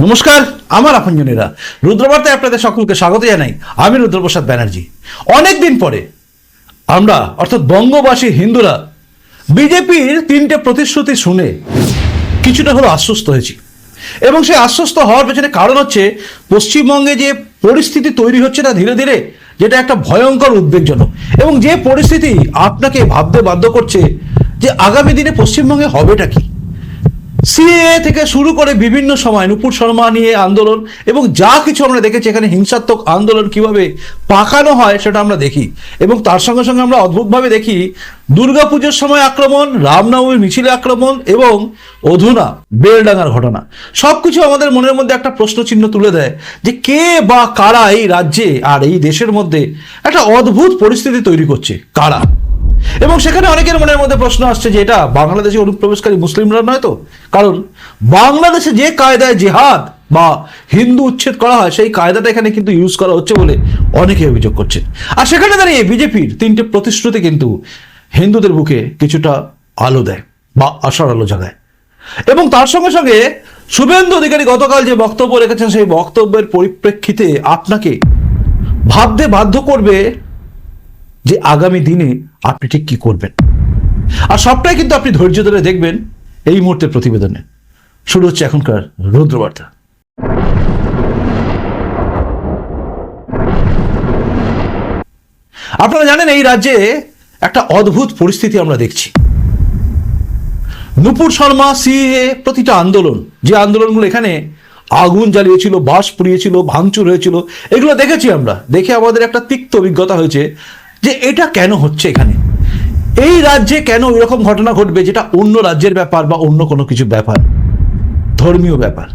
নমস্কার, আমার আপনজনেরা। রুদ্রবার্তায় আপনাদের সকলকে স্বাগত জানাই। আমি রুদ্রপ্রসাদ ব্যানার্জি। অনেকদিন পরে আমরা, অর্থাৎ বঙ্গবাসী হিন্দুরা, বিজেপির তিনটে প্রতিশ্রুতি শুনে কিছুটা হলো আশ্বস্ত হয়েছি। এবং সেই আশ্বস্ত হওয়ার পেছনে কারণ হচ্ছে, পশ্চিমবঙ্গে যে পরিস্থিতি তৈরি হচ্ছে না ধীরে ধীরে যেটা একটা ভয়ঙ্কর উদ্বেগজনক। এবং যে পরিস্থিতি আপনাকে ভাবতে বাধ্য করছে যে আগামী দিনে পশ্চিমবঙ্গে হবেটা কি? সিএ থেকে শুরু করে বিভিন্ন সময় নুপুর শর্মা নিয়ে আন্দোলন এবং যা কিছু আমরা দেখেছি, এখানে হিংসাত্মক আন্দোলন কীভাবে পাকানো হয় সেটা আমরা দেখি। এবং তার সঙ্গে সঙ্গে আমরা অদ্ভুতভাবে দেখি, দুর্গাপুজোর সময় আক্রমণ, রামনবমীর মিছিলে আক্রমণ এবং অধুনা, বেলডাঙ্গার ঘটনা। সব কিছু আমাদের মনের মধ্যে একটা প্রশ্নচিহ্ন তুলে দেয় যে কে বা কারা এই রাজ্যে আর এই দেশের মধ্যে একটা অদ্ভুত পরিস্থিতি তৈরি করছে, কারা? এবং সেখানে অনেকের মনের মধ্যে প্রশ্ন আসছে যে এটা বাংলাদেশে অনুপ্রবেশকারী মুসলিমরা নয় তো? কারণ বাংলাদেশে যে কায়দায় জেহাদ বা হিন্দু উচ্ছেদ করা হয়, সেই কায়দাটা এখানে কিন্তু ইউজ করা হচ্ছে বলে অনেকে অভিযোগ করছেন। আর সেখানে দাঁড়িয়ে বিজেপির তিনটে প্রতিশ্রুতি কিন্তু হিন্দুদের বুকে কিছুটা আলো দেয় বা আশার আলো জাগায়। এবং তার সঙ্গে সঙ্গে শুভেন্দু অধিকারী গতকাল যে বক্তব্য রেখেছেন, সেই বক্তব্যের পরিপ্রেক্ষিতে আপনাকে ভাবতে বাধ্য করবে যে আগামী দিনে আপনি ঠিক কি করবেন। আর সবটাই কিন্তু আপনি ধৈর্য ধরে দেখবেন এই মুহূর্তের প্রতিবেদনে। শুরু হচ্ছে এখনকার রুদ্রবার্তা। আপনারা জানেন এই রাজ্যে একটা অদ্ভুত পরিস্থিতি আমরা দেখছি। নুপুর শর্মা সিএ প্রতিটা আন্দোলন, যে আন্দোলনগুলো এখানে আগুন জ্বালিয়েছিল বাস পুড়িয়েছিল, ভাঙচুর হয়েছিল, এগুলো দেখেছি আমরা। দেখে আমাদের একটা তিক্ত অভিজ্ঞতা হয়েছে। যে এটা কেন হচ্ছে এখানে? এই রাজ্যে কেন এরকম ঘটনা ঘটবে যেটা অন্য রাজ্যের ব্যাপার বা অন্য কোনো কিছু ব্যাপার? ধর্মীয় ব্যাপার।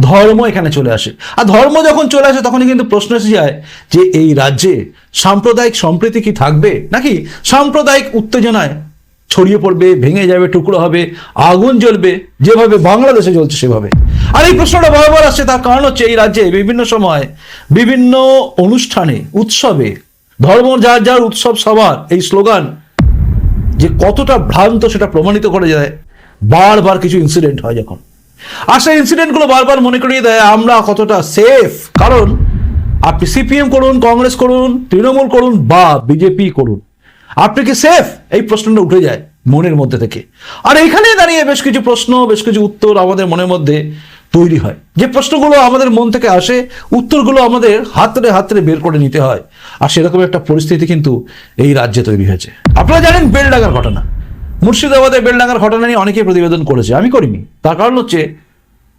ধর্ম এখানে চলে আসে। আর ধর্ম যখন চলে আসে, তখনই কিন্তু প্রশ্ন এসে যায় যে এই রাজ্যে সাম্প্রদায়িক সম্প্রীতি কি থাকবে? নাকি সাম্প্রদায়িক উত্তেজনায় ছড়িয়ে পড়বে, ভেঙে যাবে, টুকরো হবে, আগুন জ্বলবে, যেভাবে বাংলাদেশে জ্বলছে সেভাবে। আর এই প্রশ্নটা বারবার আসছে, তার কারণ হচ্ছে এই রাজ্যে বিভিন্ন সময় বিভিন্ন অনুষ্ঠানে, উৎসবে ধর্ম যার যার উৎসব সবার, এই স্লোগান যে কতটা ভ্রান্ত সেটা প্রমাণিত করে যায়। বারবার কিছু ইনসিডেন্ট হয় যখন। আর সেই ইনসিডেন্টগুলো বারবার মনে করিয়ে দেয়, আমরা কতটা সেফ কারণ আপনি সিপিএম করুন, কংগ্রেস করুন, তৃণমূল করুন বা বিজেপি করুন, আপনি কি সেফ এই প্রশ্নটা উঠে যায় মনের মধ্যে থেকে। আর এইখানে দাঁড়িয়ে বেশ কিছু প্রশ্ন, বেশ কিছু উত্তর আমাদের মনের মধ্যে তৈরি হয়। যে প্রশ্নগুলো আমাদের মন থেকে আসে, উত্তরগুলো আমাদের হাতরে হাতরে বের করে নিতে হয়। আর সেরকম একটা পরিস্থিতি কিন্তু এই রাজ্যে তৈরি হয়েছে। আপনারা জানেন বেলডাঙ্গার ঘটনা। মুর্শিদাবাদে বেলডাঙ্গার ঘটনা নিয়ে অনেকে প্রতিবেদন করেছে। আমি করিনি। তার কারণ হচ্ছে,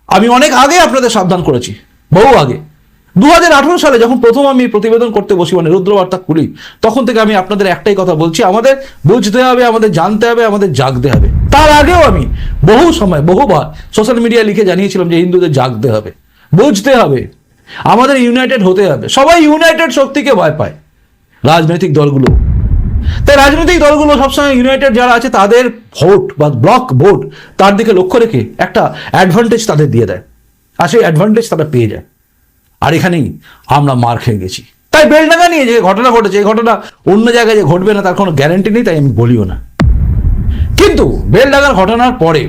আমি অনেক আগে আপনাদের সাবধান করেছি। বহু আগে। দু হাজার আঠারো সালে যখন প্রথম আমি প্রতিবেদন করতে বসি মানে রুদ্রবার্তা খুলি তখন থেকে আমি আপনাদের একটাই কথা বলছি। আমাদের বুঝতে হবে, আমাদের জানতে হবে, আমাদের জাগতে হবে। তার আগেও আমি বহু সময়, বহুবার সোশ্যাল মিডিয়া লিখে জানিয়েছিলাম যে হিন্দুদের জাগতে হবে, বুঝতে হবে, আমাদের ইউনাইটেড হতে হবে। সবাই ইউনাইটেড শক্তিকে ভয় পায়, রাজনৈতিক দলগুলো। তাই রাজনৈতিক দলগুলো সবসময় ইউনাইটেড যারা আছে, তাদের ভোট বা ব্লক ভোট তার দিকে লক্ষ্য রেখে একটা অ্যাডভান্টেজ তাদের দিয়ে দেয়। আর সেই অ্যাডভান্টেজ তারা পেয়ে যায়। আর এখানেই আমরা মার খেয়ে গেছি। তাই বেলডাঙ্গা নিয়ে যে ঘটনা ঘটেছে, এই ঘটনা অন্য জায়গায় যে ঘটবে না, তার কোনো গ্যারান্টি নেই, তাই আমি বলিও না। কিন্তু বেলডাঙ্গার ঘটনার পরে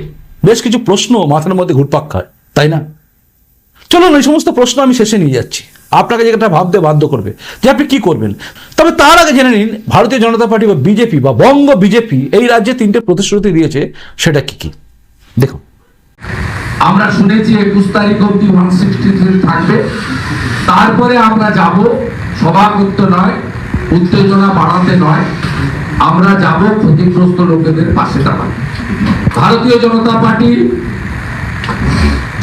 বেশ কিছু প্রশ্ন মাথার মধ্যে ঘুরপাক খায়, তাই না? চলুন, এই সমস্ত প্রশ্ন আমি শেষে নিয়ে যাচ্ছি। আপনাকে যেটা ভাবতে বাধ্য করবে যে আপনি কি করবেন? তবে তার আগে জেনে নিন, ভারতীয় জনতা পার্টি বা বিজেপি বা বঙ্গ বিজেপি এই রাজ্যে তিনটে প্রতিশ্রুতি দিয়েছে, সেটা কি কি? দেখুন। আমরা শুনেছি একুশ তারিখ অব্দি ওয়ান সিক্সটি থাকবে। তারপরে আমরা যাব সভা করতে নয়, উত্তেজনা বাড়াতে নয়। আমরা যাব ক্ষতিগ্রস্ত লোকেদের পাশে দাঁড়াতে। ভারতীয় জনতা পার্টি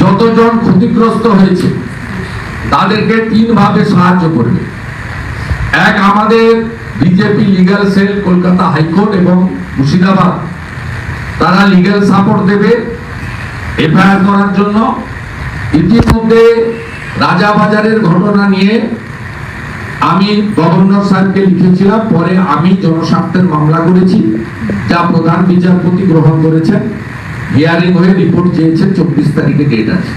যতজন ক্ষতিগ্রস্ত হয়েছে, তাদেরকে তিন ভাবে সাহায্য করবে। এক আমাদের BJP legal cell Kolkata high court এবং মুর্শিদাবাদ। তারা লিগ্যাল সাপোর্ট দেবে এফআইআর করার জন্য। ইতিমধ্যে রাজাবাজারের ঘটনা নিয়ে আমি গভর্নর সাহেবকে লিখেছিলাম, পরে আমি জনস্বার্থের মামলা করেছি, যা প্রধান বিচারপতি গ্রহণ করেছেন। হিয়ারিং হয়ে রিপোর্ট চেয়েছেন চব্বিশ তারিখে ডেট আছে।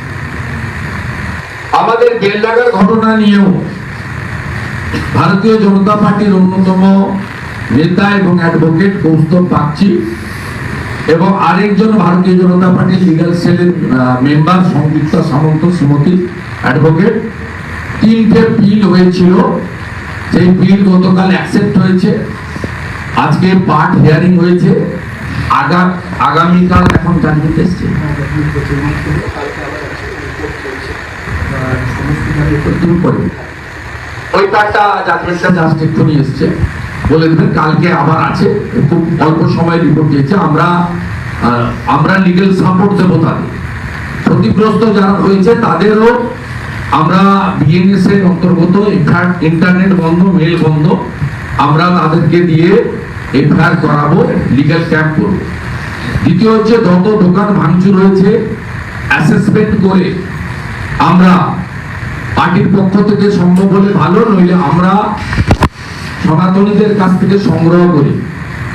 আমাদের বেলডাঙ্গার ঘটনা নিয়েও ভারতীয় জনতা পার্টির অন্যতম নেতা এবং অ্যাডভোকেট কৌস্তব পাচ্ছি এবং আরেকজন ভারতীয় জনতা পার্টির লিগাল সেলের মেম্বার সংযুক্তা সামন্ত, শ্রীমতী অ্যাডভোকেট। তিনটে বিল হয়েছিল। সেই বিল গতকাল অ্যাকসেপ্ট হয়েছে। আজকে পার্ট হিয়ারিং হয়েছে। আগা, আগামীকাল এখন জানতে এসছে। ওই কার্ডটা জাজমেন্টটা জাস্ট এক্ষুনি এসছে। বলে দেবেন, কালকে আবার আছে। খুব অল্প সময় রিপোর্ট দিয়েছে। আমরা আমরা লিগেল সাপোর্ট দেবো তাদের। ক্ষতিগ্রস্ত যারা হয়েছে, তাদেরও আমরা বিএনএস এর অন্তর্গত ইন্টারনেট বন্ধ মেল বন্ধ, আমরা তাদেরকে দিয়ে এফআইআর করাবো লিগ্যাল ক্যাম্প করব। দ্বিতীয় হচ্ছে যত দোকান ভাঙচুর হয়েছে অ্যাসেসমেন্ট করে আমরা পার্টির পক্ষ থেকে সম্ভব হলে ভালো, নইলে আমরা সনাতনীদের কাছ থেকে সংগ্রহ করি।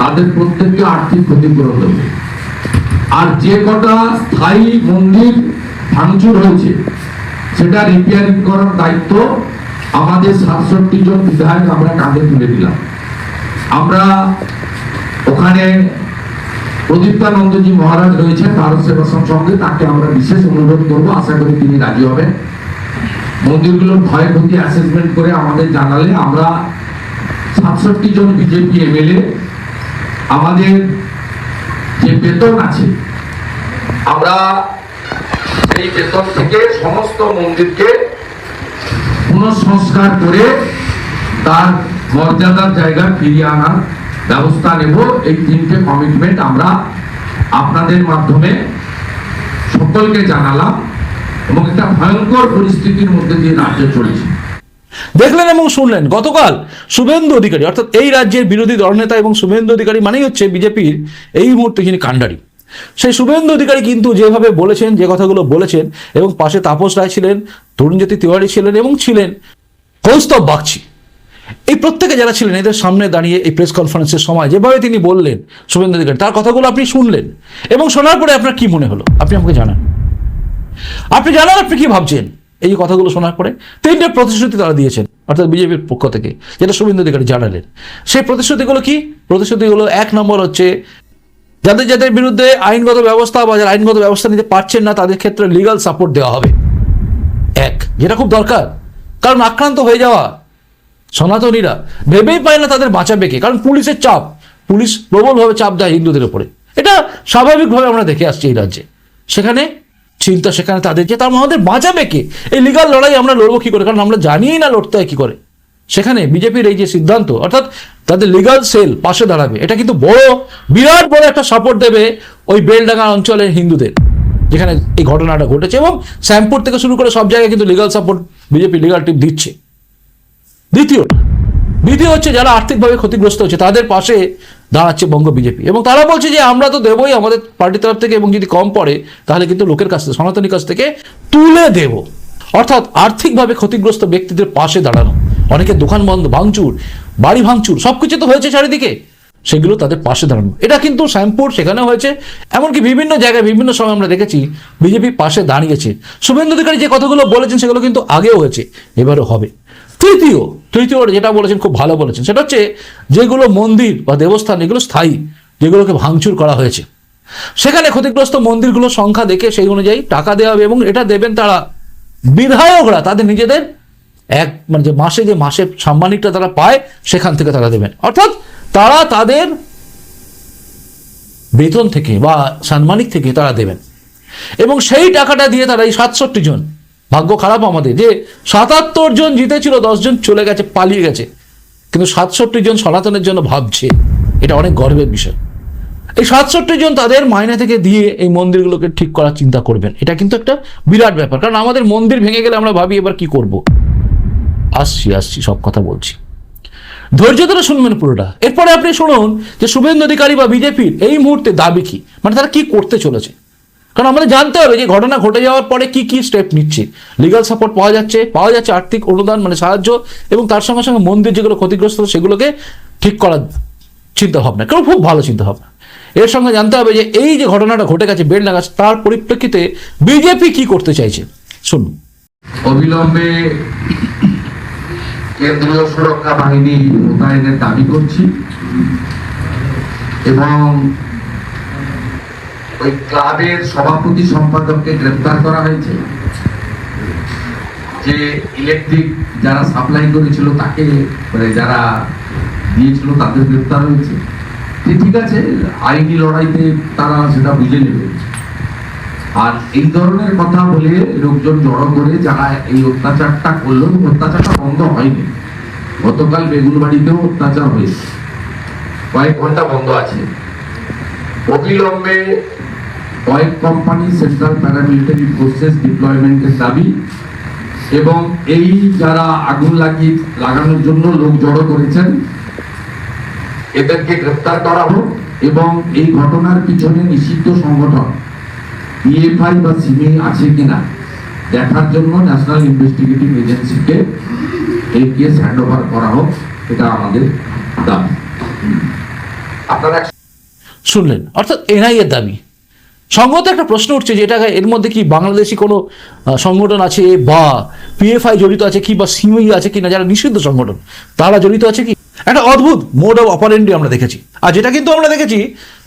তাদের প্রত্যেককে আর্থিক ক্ষতিপূরণ দেবো। আর যে কটা স্থায়ী মন্দির ভাঙচুর হয়েছে সেটা রিপেয়ারিং করার দায়িত্ব আমাদের সাতষট্টি জন বিধায়ক আমরা কাঁধে তুলে দিলাম। আমরা ওখানে প্রদীপ্তানন্দজি মহারাজ রয়েছেন ভারত সেবাশ্রম সঙ্গে, তাকে আমরা বিশেষ অনুরোধ করব, আশা করি তিনি রাজি হবেন। মন্দিরগুলোর ক্ষয়ক্ষতি অ্যাসেসমেন্ট করে আমাদের জানালে আমরা সাতষট্টি জন বিজেপি এমএলএ, আমাদের যে বেতন আছে, আমরা সেই বেতন থেকে সমস্ত মন্দিরকে পুনঃসংস্কার করে তার মর্যাদার জায়গা ফিরিয়ে আনার ব্যবস্থা নেব। এই তিনটে কমিটমেন্ট আমরা আপনাদের মাধ্যমে সকলকে জানালাম এবং একটা ভয়ঙ্কর পরিস্থিতির মধ্যে দিয়ে রাজ্য চলেছে। দেখলেন এবং শুনলেন গতকাল শুভেন্দু অধিকারী অর্থাৎ এই রাজ্যের বিরোধী দলনেতা এবং শুভেন্দু অধিকারী মানেই হচ্ছে বিজেপির এই মুহূর্তে যিনি কাণ্ডারি। সেই শুভেন্দু অধিকারী কিন্তু যেভাবে বলেছেন, যে কথাগুলো বলেছেন, এবং পাশে তাপস রায় ছিলেন তরুণজ্যোতি তিওয়ারি ছিলেন এবং ছিলেন কৌস্তব বাগচি। এই প্রত্যেকে যারা ছিলেন, এদের সামনে দাঁড়িয়ে এই প্রেস কনফারেন্সের সময় যেভাবে তিনি বললেন, শুভেন্দু অধিকারী, তার কথাগুলো আপনি শুনলেন। এবং শোনার পরে আপনার কি মনে হলো? আপনি আমাকে জানান। আপনি জানান, আপনি কি ভাবছেন? এই কথাগুলো শোনার পরে তিনটে প্রতিশ্রুতি তারা দিয়েছেন, অর্থাৎ বিজেপির পক্ষ থেকে, যেটা শুভেন্দু অধিকারী জানালেন। সেই প্রতিশ্রুতিগুলো কি? প্রতিশ্রুতিগুলো এক নম্বর হচ্ছে যাদের যাদের বিরুদ্ধে আইনগত ব্যবস্থা বা যারা আইনগত ব্যবস্থা নিতে পারছেন না, তাদের ক্ষেত্রে লিগাল সাপোর্ট দেওয়া হবে। এক, যেটা খুব দরকার। কারণ আক্রান্ত হয়ে যাওয়া সনাতনীরা ভেবেই পায় না তাদের বাঁচাবে কে। কারণ পুলিশের চাপ, পুলিশ প্রবলভাবে চাপ দেয় হিন্দুদের উপরে। এটা স্বাভাবিকভাবে আমরা দেখে আসছি এই রাজ্যে। সেখানে চিন্তা, সেখানে তাদের যে তার আমাদের বাঁচাবে কে? এই লিগাল লড়াই আমরা লড়বো কি করে? কারণ আমরা জানিই না লড়তে হয় কি করে। সেখানে বিজেপির এই যে সিদ্ধান্ত, অর্থাৎ তাদের লিগাল সেল পাশে দাঁড়াবে, এটা কিন্তু বড়, বিরাট বড় একটা সাপোর্ট দেবে ওই বেলডাঙ্গা অঞ্চলের হিন্দুদের, যেখানে এই ঘটনাটা ঘটেছে এবং শ্যামপুর থেকে শুরু করে সব জায়গায় কিন্তু legal support BJP legal team দিচ্ছে। দ্বিতীয়টা, দ্বিতীয় হচ্ছে যারা আর্থিকভাবে ক্ষতিগ্রস্ত হচ্ছে, তাদের পাশে দাঁড়াচ্ছে বঙ্গ বিজেপি এবং তারা বলছে যে আমরা তো দেবই আমাদের পার্টির তরফ থেকে এবং যদি কম পড়ে, তাহলে কিন্তু লোকের কাছ থেকে, সনাতনী কাছ থেকে তুলে দেব। অর্থাৎ আর্থিকভাবে ক্ষতিগ্রস্ত ব্যক্তিদের পাশে দাঁড়ানো। অনেকে দোকান বন্ধ, ভাঙচুর, বাড়ি ভাঙচুর সব কিছু তো হয়েছে চারিদিকে। সেগুলো তাদের পাশে দাঁড়ানো। এটা কিন্তু শ্যামপুর সেখানে হয়েছে। এমনকি বিভিন্ন জায়গায়, বিভিন্ন সময় আমরা দেখেছি, বিজেপি পাশে দাঁড়িয়েছে। শুভেন্দু অধিকারী যে কথাগুলো বলেছেন, সেগুলো কিন্তু আগেও হয়েছে, এবারও হবে। তৃতীয় তৃতীয় যেটা বলেছেন, খুব ভালো বলেছেন, সেটা হচ্ছে যেগুলো মন্দির বা দেবস্থান, এগুলো স্থায়ী, যেগুলোকে ভাঙচুর করা হয়েছে। সেখানে ক্ষতিগ্রস্ত মন্দিরগুলোর সংখ্যা দেখে সেই অনুযায়ী টাকা দেওয়া হবে এবং এটা দেবেন তারা বিধায়করা, তাদের নিজেদের এক মানে যে মাসে যে মাসে সাম্মানিকটা তারা পায়, সেখান থেকে তারা দেবেন। অর্থাৎ তারা তাদের বেতন থেকে বা সাম্মানিক থেকে তারা দেবেন। এবং সেই টাকাটা দিয়ে তারা এই সাতষট্টি জন, ভাগ্য খারাপ আমাদের, যে সাতাত্তর জন জিতেছিল জন চলে গেছে, পালিয়ে গেছে। কিন্তু সাতষট্টি জন সনাতনের জন্য ভাবছে, এটা অনেক গর্বের বিষয়। এই সাতষট্টি জন তাদের মাইনে থেকে দিয়ে এই মন্দিরগুলোকে ঠিক করার চিন্তা করবেন। এটা কিন্তু একটা বিরাট ব্যাপার। কারণ আমাদের মন্দির ভেঙে গেলে আমরা ভাবি, এবার কি করব? আসছি আসছি, সব কথা বলছি। ধৈর্য ধরে শুনবেন পুরোটা। এরপরে আপনি শুনুন যে শুভেন্দু অধিকারী বা বিজেপির এই মুহূর্তে দাবি কি? মানে তারা কি করতে চলেছে? কারণ আমাদের জানতে হবে যে ঘটনা ঘটে যাওয়ার পরে কি কি স্টেপ নিচ্ছে। লিগাল সাপোর্ট পাওয়া যাচ্ছে পাওয়া যাচ্ছে আর্থিক অনুদান মানে সাহায্য এবং তার সঙ্গে সঙ্গে মন্দির যেগুলো ক্ষতিগ্রস্ত, সেগুলোকে ঠিক করার চিন্তা ভাবনা কেউ খুব ভালো চিন্তা ভাবনা এর সঙ্গে জানতে হবে যে এই যে ঘটনাটা ঘটে গেছে বেলডাঙ্গা তার পরিপ্রেক্ষিতে বিজেপি কি করতে চাইছে? শুনুন। অবিলম্বে কেন্দ্রীয় সুরক্ষা বাহিনী মোতায়েনের দাবি করছি। এবং ওই ক্লাবের সভাপতি সম্পাদককে গ্রেফতার করা হয়েছে। যে ইলেকট্রিক যারা সাপ্লাই করেছিল, তাকে মানে যারা দিয়েছিল, তাদের গ্রেফতার হয়েছে। ঠিক আছে, আইনি লড়াইতে তারা সেটা বুঝে নেবে। আর এই ধরনের কথা বলে লোকজন জড়ো করে যারা এই অত্যাচারটা করল অত্যাচারটা বন্ধ হয়নি। গতকাল বেগুনবাড়িতেও অত্যাচার হয়েছে। কয়েক ঘণ্টা বন্ধ আছে। অবিলম্বে কয়েক কোম্পানি সেন্ট্রাল প্যারামিলিটারি ফোর্সেস ডিপ্লয়মেন্টের দাবি এবং এই যারা আগুন লাগিয়ে লাগানোর জন্য লোক জড়ো করেছেন, এদেরকে গ্রেফতার করা হোক এবং এই ঘটনার পিছনে নিষিদ্ধ সংগঠন পিএফআই বা সিমি আছে কিনা দেখার জন্য ন্যাশনাল ইনভেস্টিগেটিভ এজেন্সিকে এই কেস হ্যান্ড ওভার করা হোক, এটা আমাদের দাবি। শুনলেন, অর্থাৎ দাবি। সঙ্গত একটা প্রশ্ন উঠছে যে এটা এর মধ্যে কি বাংলাদেশি কোনো সংগঠন আছে বা পিএফআই জড়িত আছে কি বা সিমিই আছে কি না যারা নিষিদ্ধ সংগঠন, তারা জড়িত আছে কি? একটা অদ্ভুত মোড অফ অপারেন্ডি আমরা দেখেছি। আর যেটা কিন্তু আমরা দেখেছি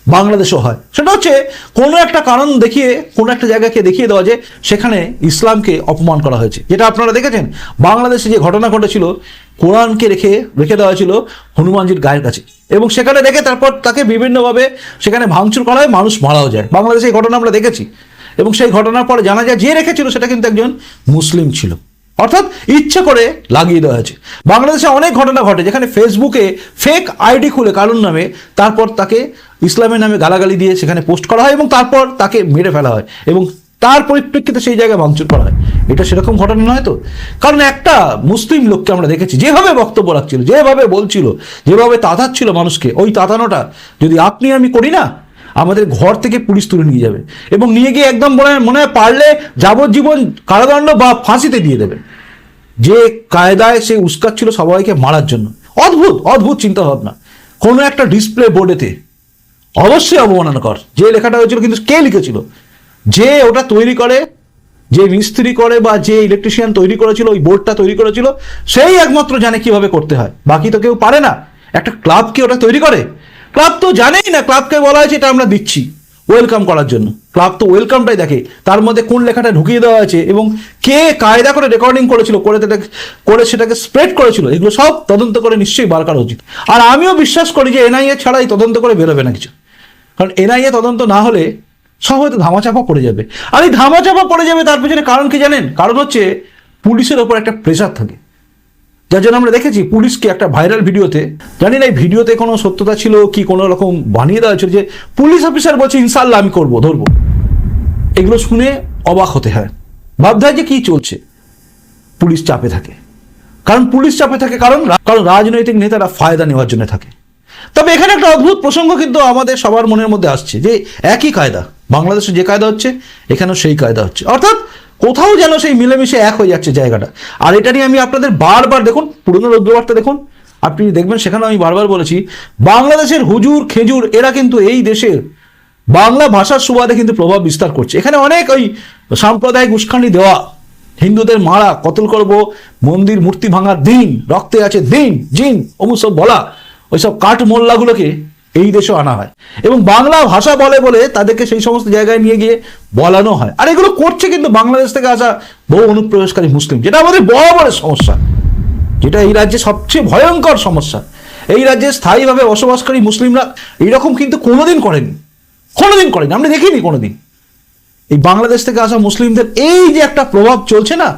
বাংলাদেশও হয়। সেটা হচ্ছে কোনো একটা কারণ দেখিয়ে, কোনো একটা জায়গাকে দেখিয়ে দেওয়া যে সেখানে ইসলামকে অপমান করা হয়েছে। যেটা আপনারা দেখেছেন, বাংলাদেশে যে ঘটনা ঘটেছিল, কোরআনকে রেখে রেখে দেওয়া ছিল হনুমানজির গায়ের কাছে। এবং সেখানে রেখে তারপর তাকে বিভিন্নভাবে সেখানে ভাঙচুর করা হয়, মানুষ মারাও যায়। বাংলাদেশে এই ঘটনা আমরা দেখেছি। এবং সেই ঘটনার পরে জানা যায়, যে রেখেছিল সেটা কিন্তু একজন মুসলিম ছিল। অর্থাৎ ইচ্ছে করে লাগিয়ে দেওয়া হয়েছে। বাংলাদেশে অনেক ঘটনা ঘটে, যেখানে ফেসবুকে ফেক আইডি খুলে কারুর নামে, তারপর তাকে ইসলামের নামে গালাগালি দিয়ে সেখানে পোস্ট করা হয় এবং তারপর তাকে মেরে ফেলা হয় এবং তার পরিপ্রেক্ষিতে সেই জায়গায় ভাঙচুর করা হয়। এটা সেরকম ঘটনা নয় তো? কারণ একটা মুসলিম লোককে আমরা দেখেছি, যেভাবে বক্তব্য রাখছিল, যেভাবে বলছিল, যেভাবে তাতাচ্ছিল মানুষকে, ওই তাতানোটা যদি আপনি আমি করি না, আমাদের ঘর থেকে পুলিশ তুলে নিয়ে যাবে এবং নিয়ে গিয়ে একদম মনে হয় মনে হয় পারলে যাবজ্জীবন কারাদণ্ড বা ফাঁসিতে দিয়ে দেবে। যে কায়দায় সে উস্কাচ্ছিল সবাইকে মারার জন্য। অদ্ভুত অদ্ভুত চিন্তা ভাবনা কোনো একটা ডিসপ্লে বোর্ডেতে অবশ্যই অবমাননাকর যে লেখাটা হয়েছিল কিন্তু কে লিখেছিল? যে ওটা তৈরি করে, যে মিস্ত্রি করে বা যে ইলেকট্রিশিয়ান তৈরি করেছিল, ওই বোর্ডটা তৈরি করেছিল, সেই একমাত্র জানে কীভাবে করতে হয়। বাকি তো কেউ পারে না। একটা ক্লাব কি ওটা তৈরি করে? ক্লাব তো জানেই না ক্লাবকে বলা হয়েছে, এটা আমরা দিচ্ছি ওয়েলকাম করার জন্য। ক্লাব তো ওয়েলকামটাই দেখে। তার মধ্যে কোন লেখাটা ঢুকিয়ে দেওয়া আছে এবং কে কায়দা করে রেকর্ডিং করেছিল, করে সেটাকে করে সেটাকে স্প্রেড করেছিল, এগুলো সব তদন্ত করে নিশ্চয়ই বার করা উচিত। আর আমিও বিশ্বাস করি যে এনআইএ ছাড়াই তদন্ত করে বেরোবে না কিছু। কারণ এনআইএ তদন্ত না হলে সব হয়তো ধামাচাপা পড়ে যাবে। আর এই ধামাচাপা পড়ে যাবে তার পেছনে কারণ কি জানেন? কারণ হচ্ছে পুলিশের ওপর একটা প্রেশার থাকে। যার জন্য আমরা দেখেছি পুলিশকে একটা ভাইরাল ভিডিওতে, জানি না এই ভিডিওতে কোনো সত্যতা ছিল কি, কোনো রকম বানিয়ে দেওয়া ছিল যে পুলিশ অফিসার বলছে ইনশাল্লাহ আমি করব, ধরবো। এগুলো শুনে অবাক হতে হয়। ভাবতে হয় যে কি চলছে? পুলিশ চাপে থাকে। কারণ পুলিশ চাপে থাকে কারণ কারণ রাজনৈতিক নেতারা ফায়দা নেওয়ার জন্য থাকে। তবে এখানে একটা অদ্ভুত প্রসঙ্গ কিন্তু আমাদের সবার মনের মধ্যে আসছে, যে একই কায়দা বাংলাদেশে যে কায়দা হচ্ছে, এখানেও সেই কায়দা হচ্ছে। অর্থাৎ কোথাও যেন সেই মিলেমিশে এক হয়ে যাচ্ছে জায়গাটা। আর এটা নিয়ে আমি আপনাদের বারবার দেখুন, পুরনো রৌদ্রবার্তা দেখুন, আপনি দেখবেন সেখানে আমি বারবার বলেছি, বাংলাদেশের হুজুর খেজুর, এরা কিন্তু এই দেশের বাংলা ভাষার সুবাদে কিন্তু প্রভাব বিস্তার করছে। এখানে অনেক ওই সাম্প্রদায়িক উস্কানি দেওয়া, হিন্দুদের মারা, কতল করব, মন্দির মূর্তি ভাঙার দিন, রক্তে আছে দিন, জিন সব বলা। ওইসব কাঠ মোল্লাগুলোকে এই দেশে আনা হয়। এবং বাংলা ভাষা বলে বলে তাদেরকে সেই সমস্ত জায়গায় নিয়ে গিয়ে বলানো হয়। আর এগুলো করছে কিন্তু বাংলাদেশ থেকে আসা বহু অনুপ্রবেশকারী মুসলিম। যেটা আমাদের বড় বড় সমস্যা। যেটা এই রাজ্যে সবচেয়ে ভয়ঙ্কর সমস্যা। এই রাজ্যে স্থায়ীভাবে বসবাসকারী মুসলিমরা এইরকম কিন্তু কোনোদিন করেনি। কোনোদিন করেনি। আমরা দেখিনি কোনোদিন। এই বাংলাদেশ থেকে আসা মুসলিমদের এই যে একটা প্রভাব চলছে না,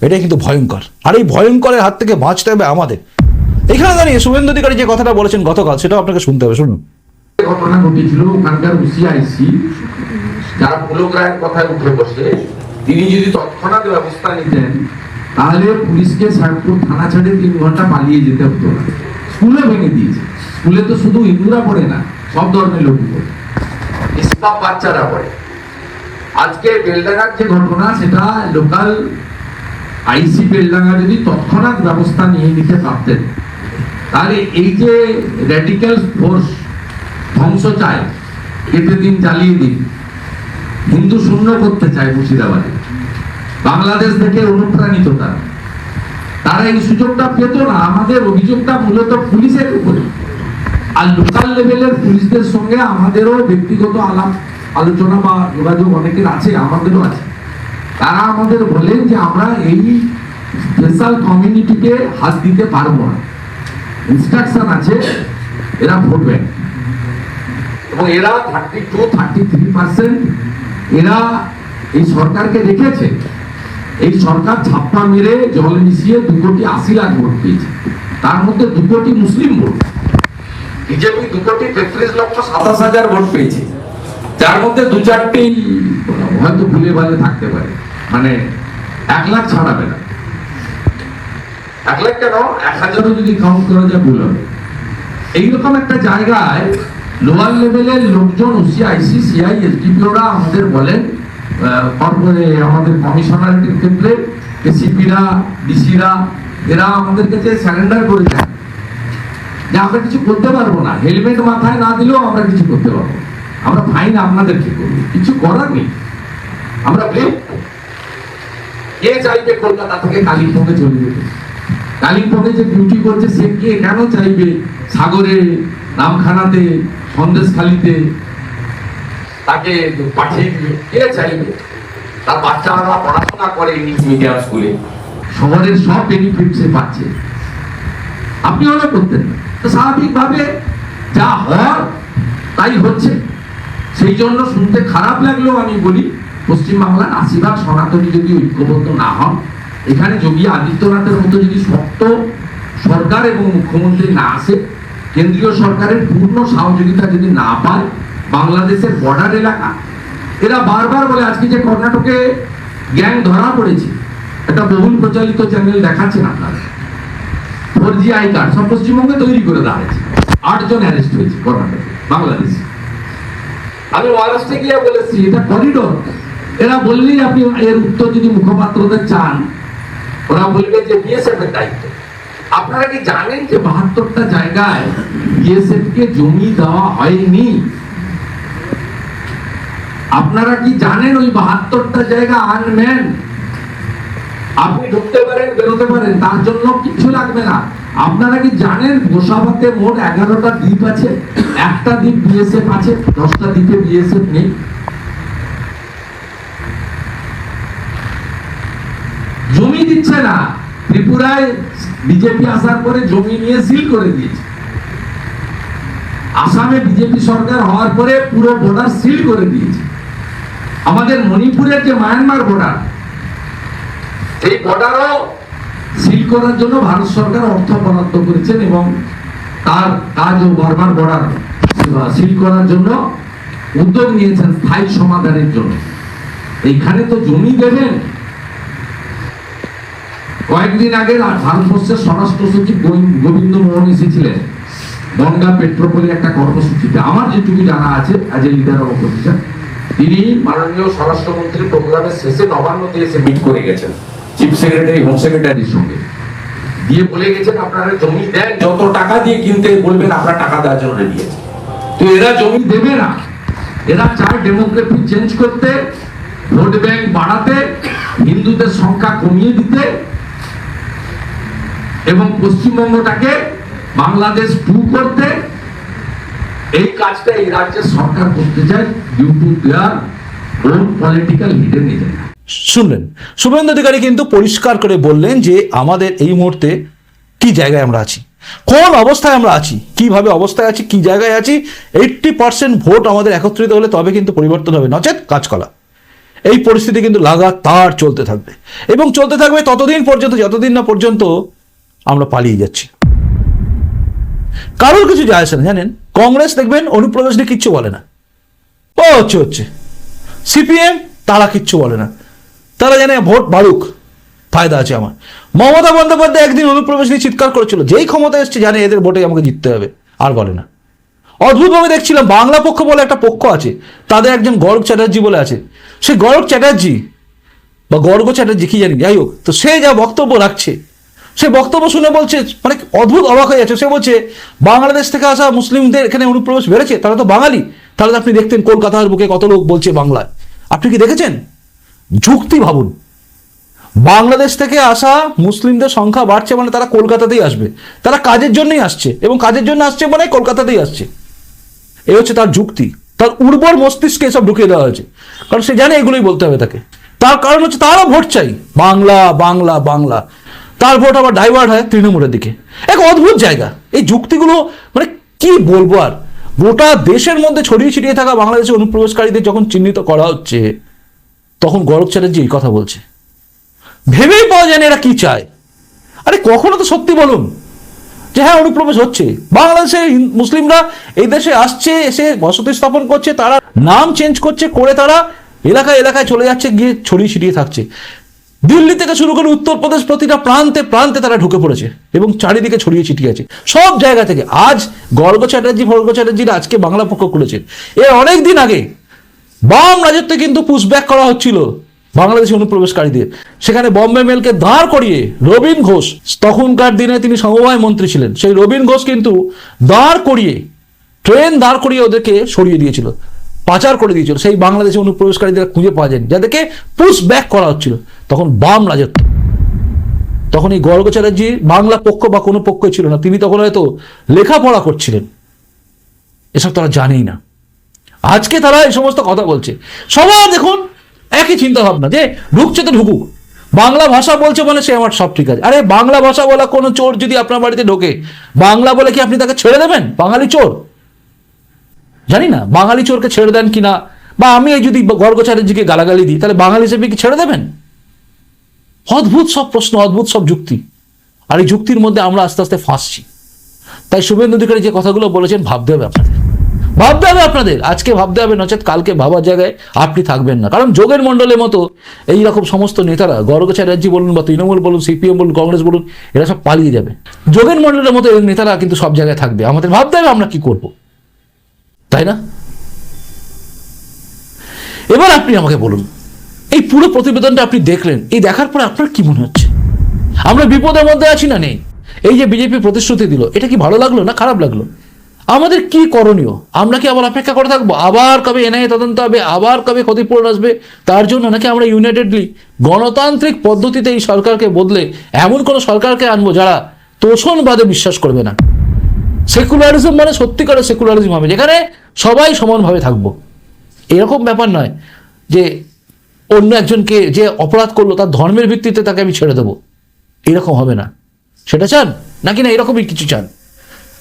এটা কিন্তু ভয়ঙ্কর। আর এই ভয়ঙ্করের হাত থেকে বাঁচতে হবে আমাদের। এখানে দাঁড়িয়ে শুভেন্দু অধিকারী যে কথাটা বলেছেন গতকাল, সেটাও আপনাকে শুনতে হবে, শুনুন। ঘটনা ঘটেছিল ওখানকার উসিআইসি যারা পুলক রায়ের কথায় উঠে বসে, তিনি যদি তৎক্ষণাৎ ব্যবস্থা নিতেন, তাহলে পুলিশকে থানা ছেড়ে তিন ঘণ্টা পালিয়ে যেতে হতো না। স্কুলে ভেঙে দিয়েছে। স্কুলে তো শুধু হিন্দুরা পড়ে না, সব ধর্মের লোক পড়ে। বাচ্চারা পড়ে। আজকে বেলডাঙ্গার যে ঘটনা, সেটা লোকাল আইসি বেলডাঙ্গা যদি তৎক্ষণাৎ ব্যবস্থা নিয়ে নিতে পারতেন তাহলে এই যে র্যাডিক্যাল ফোর্স ধ্বংস চায় কেটে দিন চালিয়ে দিন। হিন্দু শূন্য করতে চায় মুর্শিদাবাদে। বাংলাদেশ থেকে অনুপ্রাণিত তারা। তারা এই সুযোগটা পেত না, আমাদের অভিযোগটা মূলত পুলিশের উপরে। আর লোকাল লেভেলের পুলিশদের সঙ্গে আমাদেরও ব্যক্তিগত আলাপ, আলোচনা বা যোগাযোগ অনেকের আছে, আমাদেরও আছে। তারা আমাদের বলেন যে আমরা এই স্পেশাল কমিউনিটিকে হাত দিতে পারব না। ইনস্ট্রাকশন আছে, এরা ভোট এবং এরা thirty two thirty three percent এরা এই সরকারকে রেখেছে। এই সরকার ছাপ্পা মেরে জল মিশিয়ে দু কোটি আশি লাখ ভোট পেয়েছে তার মধ্যে দু কোটি মুসলিম ভোট। বিজেপি দু কোটি তেত্রিশ লক্ষ সাতাশ হাজার ভোট পেয়েছে। যার মধ্যে দু চারটি হয়তো ভুলে ভালে থাকতে পারে। মানে এক লাখ ছাড়াবে না। এক লাখ কেন? এক হাজারও যদি কাউন্ট করা যায় ভুল হবে। এইরকম একটা জায়গায় লোয়ার লেভেলের লোকজন ওসিআইসি সিআই এসডিপিওরা আমাদের বলেন আমাদের কমিশনারের ক্ষেত্রে এসিপিরা ডিসিরা এরা আমাদের কাছে স্যারেন্ডার করে দেন যে আমরা কিছু করতে পারব না। হেলমেট মাথায় না দিলেও আমরা কিছু করতে পারব। আমরা ফাইন আপনাদেরকে করব। কিছু করার নেই। আমরা কে চাইবে কলকাতা থেকে কালিম্পংয়ে চলে যেতে কালিম্পংয়ে যে ডিউটি করছে, সে কে কেন চাইবে সাগরে, নামখানাতে, সন্দেশখালিতে? তাকে পাঠিয়ে দিবে কে চাইবে? তার বাচ্চারা পড়াশোনা করে ইংলিশ মিডিয়াম স্কুলে শহরের সব বেনিফিট সে পাচ্ছে। আপনি হলে করতেন। তো স্বাভাবিকভাবে যা হওয়ার তাই হচ্ছে। সেই জন্য শুনতে খারাপ লাগলেও আমি বলি, পশ্চিমবাংলার আশীর্বাদ সনাতনী যদি ঐক্যবদ্ধ না হন এখানে যোগী আদিত্যনাথের মতো যদি শক্ত সরকার এবং মুখ্যমন্ত্রী না আসে, কেন্দ্রীয় সরকারের পূর্ণ সহযোগিতা যদি না পায়, বাংলাদেশের বর্ডার এলাকা, এরা বারবার বলে আজকে যে কর্ণাটকে গ্যাং ধরা পড়েছে, একটা বহুল প্রচলিত চ্যানেল দেখাচ্ছেন আপনারা। ফোর জি আই কার্ড সব পশ্চিমবঙ্গে তৈরি করে দেওয়া হয়েছে। আটজন অ্যারেস্ট হয়েছে কর্ণাটকে, বাংলাদেশ। আমি মহারাষ্ট্রে গিয়ে বলেছি, এটা করিডোর এরা বললেই আপনি এর উত্তর যদি মুখপাত্রদের চান ওরা যে বিএসএফ এর দায়িত্ব। আপনারা কি জানেন যে বাহাত্তরটা জায়গায় বিএসএফ কে জমি দেওয়া হয়নি? আপনারা কি জানেন ওই বাহাত্তরটা জায়গা আনম্যান আপনি ঢুকতে পারেন, বেরোতে পারেন, তার জন্য কিছু লাগবে না। আপনারা কি জানেন গোসাবাতে মোট এগারোটা দ্বীপ আছে? একটা দ্বীপ বিএসএফ আছে, দশটা দ্বীপে বিএসএফ নেই জমি দিচ্ছে না। ত্রিপুরায় বিজেপি আসার পরে জমি নিয়ে সিল করে দিয়েছে। আসামে বিজেপি সরকার হওয়ার পরে পুরো বর্ডার সিল করে দিয়েছে। আমাদের মণিপুরের যে মায়ানমার বর্ডার এই বর্ডারও সিল করার জন্য ভারত সরকার অর্থ বরাদ্দ করেছেন এবং তার কাজ ও বারবার বর্ডার সিল করার জন্য উদ্যোগ নিয়েছেন স্থায়ী সমাধানের জন্য। এইখানে তো জমি দেবেন কয়েকদিন আগে ভারতবর্ষের স্বরাষ্ট্র সচিব গোবিন্দ- মোহন এসেছিলেন। গঙ্গা পেট্রোপোলে একটা কর্মসূচিতে। আমার যেটুকু জানা আছে as a leader of opposition তিনি মাননীয় স্বরাষ্ট্রমন্ত্রী প্রোগ্রামের শেষে নবান্নতে এসে মিট করে গেছেন চিফ সেক্রেটারি হোম সেক্রেটারির সঙ্গে। দিয়ে বলে গেছেন, আপনারা জমি দেন, যত টাকা দিয়ে কিনতে বলবেন আমরা টাকা দেওয়ার জন্য রেডি তো এরা জমি দেবে না। এরা চায় ডেমোক্রেসি চেঞ্জ করতে, ভোট ব্যাংক বাড়াতে, হিন্দুদের সংখ্যা কমিয়ে দিতে এবং পশ্চিমবঙ্গটাকে বাংলাদেশ টু করতে এই কাজটা এই রাজ্যের সরকার করতে চায় due to their own political hidden agenda শুনলেন, শুভেন্দু অধিকারী কিন্তু পরিষ্কার করে বললেন যে আমাদের এই মুহূর্তে কি জায়গায় আমরা আছি? কোন অবস্থায় আমরা আছি? কীভাবে অবস্থায় আছি? কি জায়গায় আছি? এইট্টি পার্সেন্ট ভোট আমাদের একত্রিত হলে তবে কিন্তু পরিবর্তন হবে। নচেত কাজকলা এই পরিস্থিতি কিন্তু লাগাতার চলতে থাকবে। এবং চলতে থাকবে ততদিন পর্যন্ত, যতদিন না পর্যন্ত আমরা পালিয়ে যাচ্ছি। কারোর কিছু যায় আসে না, জানেন? কংগ্রেস দেখবেন অনুপ্রবেশ নিয়ে কিচ্ছু বলে না। ও, হচ্ছে হচ্ছে। সিপিএম, তারা কিচ্ছু বলে না। তারা জানে ভোট বাড়ুক, ফায়দা আছে আমার। মমতা বন্দ্যোপাধ্যায় একদিন অনুপ্রবেশ নিয়ে চিৎকার করেছিল, যেই ক্ষমতা এসছে জানে এদের ভোটে আমাকে জিততে হবে, আর বলে না। অদ্ভুতভাবে দেখছিলাম, বাংলা পক্ষ বলে একটা পক্ষ আছে, তাদের একজন গর্গ চ্যাটার্জি বলে আছে। সে গর্গ চ্যাটার্জি, বা গর্গ চ্যাটার্জি, কি জানি, যাই হোক, তো সে যা বক্তব্য রাখছে সে বক্তব্য শুনে বলছে মানে অদ্ভুত অবাক হয়ে যাচ্ছে। সে বলছে, বাংলাদেশ থেকে আসা মুসলিমদের এখানে অনুপ্রবেশ বেড়েছে? তারা তো বাঙালি। তাহলে আপনি দেখতেন কলকাতার বুকে কত লোক বলছে বাংলায়। আপনি কি দেখেছেন? যুক্তি ভাবুন। বাংলাদেশ থেকে আসা মুসলিমদের সংখ্যা বাড়ছে মানে তারা কলকাতাতেই আসবে। তারা কাজের জন্যই আসছে এবং কাজের জন্য আসছে মানে কলকাতাতেই আসছে। এই হচ্ছে তার যুক্তি। তার উর্বর মস্তিষ্কে এসব ঢুকিয়ে দেওয়া হয়েছে। কারণ সে জানে এগুলোই বলতে হবে তাকে। তার কারণ হচ্ছে তারও ভোট চাই। বাংলা বাংলা বাংলা। তার ভোট আবার ডাইভার্ট হয় তৃণমূলের দিকে। এক অদ্ভুত জায়গা। এই যুক্তিগুলো মানে কি বলব আর? গোটা দেশের মধ্যে ছড়িয়ে ছিটিয়ে থাকা বাংলাদেশের অনুপ্রবেশকারীদের যখন চিহ্নিত করা হচ্ছে, তখন গৌরব চ্যাটার্জি এই কথা বলছে। ভেবেই পাওয়া যায় না এরা কি চায়। আরে কখনো তো সত্যি বলুন যে হ্যাঁ অনুপ্রবেশ হচ্ছে। বাংলাদেশে মুসলিমরা এই দেশে আসছে, এসে বসতি স্থাপন করছে, তারা নাম চেঞ্জ করছে, করে তারা এলাকায় এলাকায় চলে যাচ্ছে, গিয়ে ছড়িয়ে ছিটিয়ে থাকছে। দিল্লি থেকে শুরু করে উত্তরপ্রদেশ প্রতিটা প্রান্তে প্রান্তে তারা ঢুকে পড়েছে এবং চারিদিকে ছড়িয়ে ছিটিয়ে আছে। সব জায়গা থেকে। আজ গর্গ চ্যাটার্জি, ভর্গ চ্যাটার্জির আজকে বাংলা পক্ষ খুলেছে এর অনেক দিন আগে বাম রাজত্বে কিন্তু পুশব্যাক করা হচ্ছিল বাংলাদেশি অনুপ্রবেশকারীদের। সেখানে বম্বে মেলকে দাঁড় করিয়ে রবীন ঘোষ, তখনকার দিনে তিনি সমবায় মন্ত্রী ছিলেন। সেই রবীন ঘোষ কিন্তু দাঁড় করিয়ে ট্রেন দাঁড় করিয়ে ওদেরকে সরিয়ে দিয়েছিল। পাচার করে দিয়েছিল। সেই বাংলাদেশি অনুপ্রবেশকারীদের খুঁজে পাওয়া যায়নি। যাদেরকে পুশ ব্যাক করা হচ্ছিল। তখন বাম রাজত্ব। তখন এই গর্গ চ্যাটার্জি বাংলা পক্ষ বা কোনো পক্ষই ছিল না। তিনি তখন হয়তো লেখাপড়া করছিলেন। এসব তারা জানেই না। আজকে তারা এই সমস্ত কথা বলছে। সবার দেখুন, একই চিন্তা ভাবনা যে ঢুকছে তো ঢুকুক। বাংলা ভাষা বলছে বলে সে আমার সব ঠিক আছে। আরে বাংলা ভাষা বলা কোনো চোর যদি আপনার বাড়িতে ঢোকে, বাংলা বলে কি আপনি তাকে ছেড়ে দেবেন? বাঙালি চোর। জানি না বাঙালি চোরকে ছেড়ে দেন কিনা? বা আমি এই যদি গর্গ চ্যাটার্জিকে গালাগালি দিই, তাহলে বাঙালি হিসেবে কি ছেড়ে দেবেন? অদ্ভুত সব প্রশ্ন, অদ্ভুত সব যুক্তি। আর এই যুক্তির মধ্যে আমরা আস্তে আস্তে ফাঁসছি। তাই শুভেন্দু অধিকারী যে কথাগুলো বলেছেন, ভাবতে হবে আপনাদের। ভাবতে হবে আপনাদের। আজকে ভাবতে হবে, নচেত কালকে ভাবার জায়গায় আপনি থাকবেন না। কারণ যোগের মণ্ডলের মতো এই রকম সমস্ত নেতারা গর্গ চ্যাটার্জি বলুন বা তৃণমূল বলুন, সিপিএম বলুন, কংগ্রেস বলুন, এরা সব পালিয়ে যাবে। যোগের মণ্ডলের মতো এই নেতারা কিন্তু সব জায়গায় থাকবে। আমাদের ভাবতে হবে আমরা কি করব। তাই না? এবার আপনি আমাকে বলুন, এই পুরো প্রতিবেদনটা আপনি দেখলেন, এই দেখার পরে আপনার কি মনে হচ্ছে? আমরা বিপদের মধ্যে আছি না নেই? এই যে বিজেপি প্রতিশ্রুতি দিল, এটা কি ভালো লাগল না খারাপ লাগল? আমাদের কি করণীয়? আমরা কি আবার অপেক্ষা করে থাকব? আবার কবে এনআইএ তদন্ত হবে? আবার কবে ক্ষতিপূরণ আসবে? তার জন্য নাকি আমরা ইউনাইটেডলি গণতান্ত্রিক পদ্ধতিতে এই সরকারকে বদলে এমন কোনো সরকারকে আনব যারা তোষণবাদে বিশ্বাস করবে না? সেকুলারিজম মানে সত্যিকারের সেকুলারিজম হবে যেখানে সবাই সমানভাবে থাকব। এরকম ব্যাপার নয় যে অন্য একজনকে যে অপরাধ করল তার ধর্মের ভিত্তিতে তাকে আমি ছেড়ে দেবো। এরকম হবে না। সেটা চান? নাকি না এরকমই কিছু চান?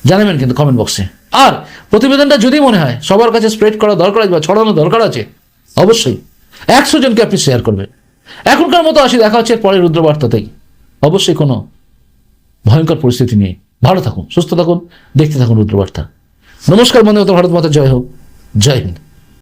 জানাবেন কিন্তু কমেন্ট বক্সে আর প্রতিবেদনটা যদি মনে হয় সবার কাছে স্প্রেড করা দরকার আছে বা ছড়ানো দরকার আছে, অবশ্যই একশো জনকে আপনি শেয়ার করবেন। এখনকার মতো আসি, দেখা হচ্ছে পরের রুদ্রবার্তাতেই। অবশ্যই কোনো ভয়ঙ্কর পরিস্থিতি নিয়ে। ভালো থাকুন, সুস্থ থাকুন, দেখতে থাকুন রুদ্রবার্তা। নমস্কার বন্ধু ভারত মাতা, জয় হোক। জয় হিন্দ।